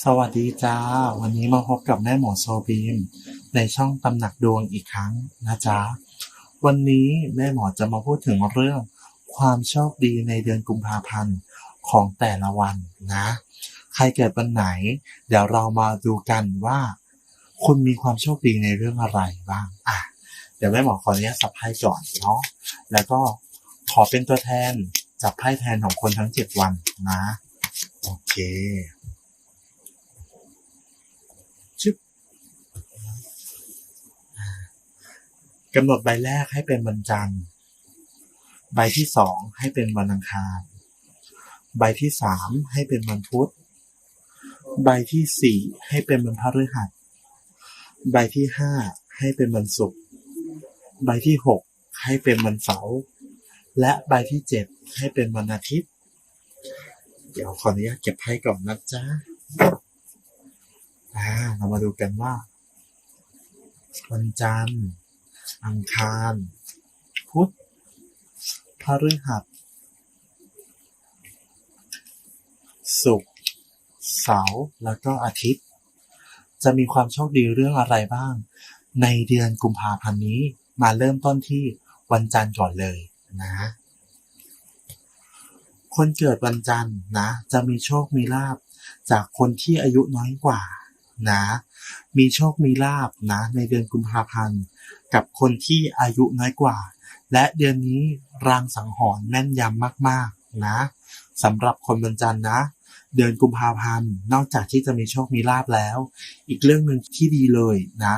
สวัสดีจ้า วันนี้มาพบกับแม่หมอโซบีม ในช่องตำหนักดวงอีกครั้งนะจ๊ะ วันนี้แม่หมอจะมาพูดถึงเรื่อง ความโชคดีในเดือนกุมภาพันธ์ของแต่ละวันนะ ใครเกิดวันไหน เดี๋ยวเรามาดูกันว่า คุณมีความโชคดีในเรื่องอะไรบ้างอะเดี๋ยวแม่หมอขออนุญาตสับไพ่ก่อนเนาะแล้วก็ขอเป็นตัวแทนจับไพ่แทนของคนทั้งเจ็ดวันนะ โอเค ชึบ กำหนดใบแรกให้เป็นวันจันทร์ ใบที่สองให้เป็นวันอังคาร ใบที่สามให้เป็นวันพุธ ใบที่สี่ให้เป็นวันพฤหัส ใบที่ห้าให้เป็นวันศุกร์ ใบที่หกให้เป็นวันเสาร์ และใบที่เจ็ดให้เป็นวันอาทิตย์ เดี๋ยวขออนุญาตเก็บไพ่ก่อนนะจ๊ะอ่าเรามาดูกันว่า วันจันทร์ อังคาร พุธพฤหัส ศุกร์เสาร์แล้วก็อาทิตย์ จะมีความโชคดีเรื่องอะไรบ้าง ในเดือนกุมภาพันธ์นี้มาเริ่มต้นที่วันจันทร์ก่อนเลยนะ คนเกิดวันจันทร์นะ จะมีโชคมีลาบจากคนที่อายุน้อยกว่า นะ มีโชคมีลาบนะ ในเดือนกุมภาพันธ์ กับคนที่อายุน้อยกว่า และเดือนนี้รางสังหรณ์แม่นยำมากๆนะสำหรับคนวันจันนะ เดือนกุมภาพันธ์นอกจากที่จะมีโชคมีลาบแล้ว อีกเรื่องหนึ่งที่ดีเลยนะ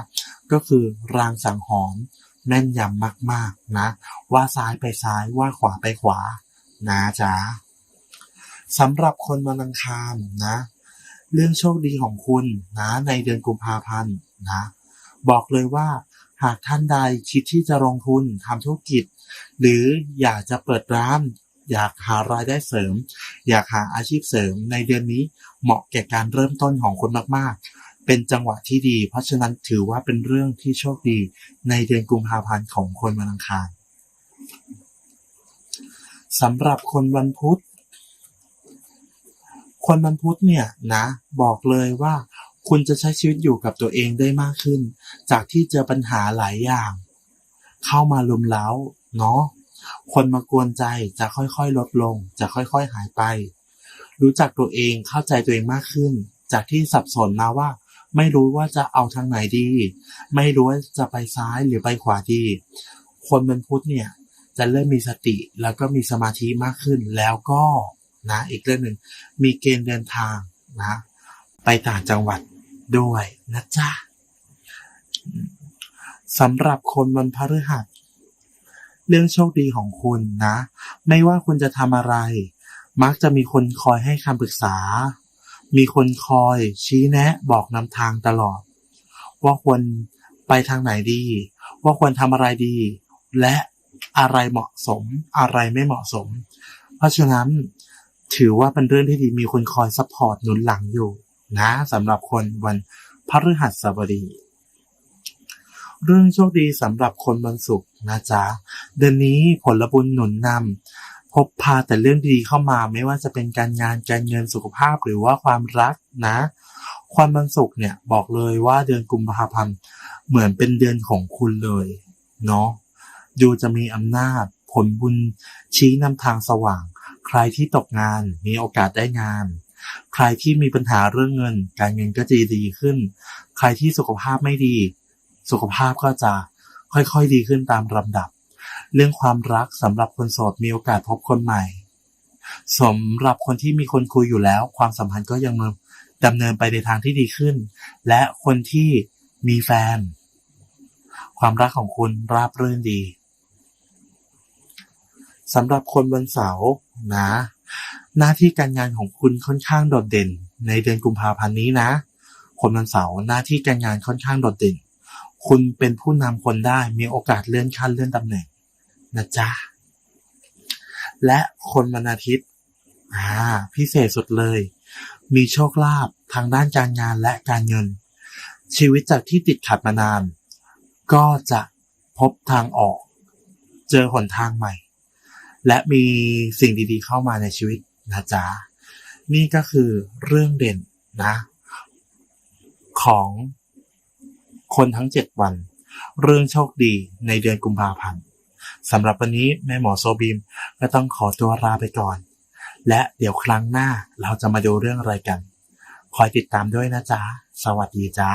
ก็คือรางสังหรณ์แม่นยำมากๆนะ ว่าซ้ายไปซ้ายว่าขวาไปขวา นะจ๊ะสำหรับคนวันอังคารนะ เรื่องโชคดีของคุณนะในเดือนกุมภาพันธ์นะบอกเลยว่าหากท่านใดคิดที่จะลงทุนทำธุรกิจ หรืออยากจะเปิดร้าน อยากหารายได้เสริม อยากหาอาชีพเสริมในเดือนนี้เหมาะแก่การเริ่มต้นของคุณมากๆ เป็นจังหวะที่ดี เพราะฉะนั้นถือว่าเป็นเรื่องที่โชคดีในเดือนกุมภาพันธ์ของคนวันอังคารสำหรับคนวันพุธ คนวันพุธเนี่ยนะ บอกเลยว่า คุณจะใช้ชีวิตอยู่กับตัวเองได้มากขึ้น จากที่เจอปัญหาหลายอย่าง เข้ามาลุมเล้าเนาะคนมากวนใจจะค่อยๆ ลดลง จะค่อยๆ หายไป รู้จักตัวเองเข้าใจตัวเองมากขึ้น จากที่สับสนมาว่า ไม่รู้ว่าจะเอาทางไหนดี ไม่รู้ว่าจะไปซ้ายหรือไปขวาดี คนวันพุธเนี่ย จะเริ่มมีสติแล้วก็มีสมาธิมากขึ้นแล้วก็ นะอีกเรื่องหนึ่งมีเกณฑ์เดินทางนะไปต่างจังหวัดด้วยนะจ๊ะสำหรับคนวันพฤหัส เรื่องโชคดีของคุณนะ ไม่ว่าคุณจะทำอะไร มักจะมีคนคอยให้คำปรึกษา มีคนคอยชี้แนะบอกนำทางตลอด ว่าควรไปทางไหนดี ว่าควรทำอะไรดี และอะไรเหมาะสมอะไรไม่เหมาะสม เพราะฉะนั้น ถือว่าเป็นเรื่องที่ดีมีคนคอยซัพพอร์ตหนุนหลังอยู่นะสำหรับคนวันพฤหัสบดี เรื่องโชคดีสำหรับคนวันศุกร์นะจ๊ะ เดือนนี้ผลบุญหนุนนำพบพาแต่เรื่องดีเข้ามาไม่ว่าจะเป็นการงานการเงินสุขภาพหรือว่าความรักนะ ความวันศุกร์เนี่ยบอกเลยว่าเดือนกุมภาพันธ์เหมือนเป็นเดือนของคุณเลยเนาะดูจะมีอำนาจผลบุญชี้นำทางสว่าง ใครที่ตกงานมีโอกาสได้งาน ใครที่มีปัญหาเรื่องเงิน การเงินก็จะดีขึ้น ใครที่สุขภาพไม่ดี สุขภาพก็จะค่อยๆดีขึ้นตามลำดับ เรื่องความรักสำหรับคนโสดมีโอกาสพบคนใหม่สำหรับคนที่มีคนคุยอยู่แล้ว ความสัมพันธ์ก็ยังดำเนินไปในทางที่ดีขึ้น และคนที่มีแฟน ความรักของคุณราบรื่นดี สำหรับคนวันเสาร์นะ หน้าที่การงานของคุณค่อนข้างโดดเด่น ในเดือนกุมภาพันธ์นี้นะ คนวันเสาร์หน้าที่การงานค่อนข้างโดดเด่น คุณเป็นผู้นำคนได้มีโอกาสเลื่อนขั้นเลื่อนตำแหน่งนะจ๊ะและคนวันอาทิตย์อ่าพิเศษสุดเลย มีโชคลาภทางด้านการงานและการเงิน ชีวิตจากที่ติดขัดมานาน ก็จะพบทางออก เจอหนทางใหม่ และมีสิ่งดีๆเข้ามาในชีวิตนะจ๊ะนี่ก็คือเรื่องเด่นนะ ของคนทั้งเจ็ดวัน เรื่องโชคดีในเดือนกุมภาพันธ์สำหรับวันนี้แม่หมอโซบีมก็ต้องขอตัวลาไปก่อน และเดี๋ยวครั้งหน้าเราจะมาดูเรื่องอะไรกัน คอยติดตามด้วยนะจ๊ะ สวัสดีจ้า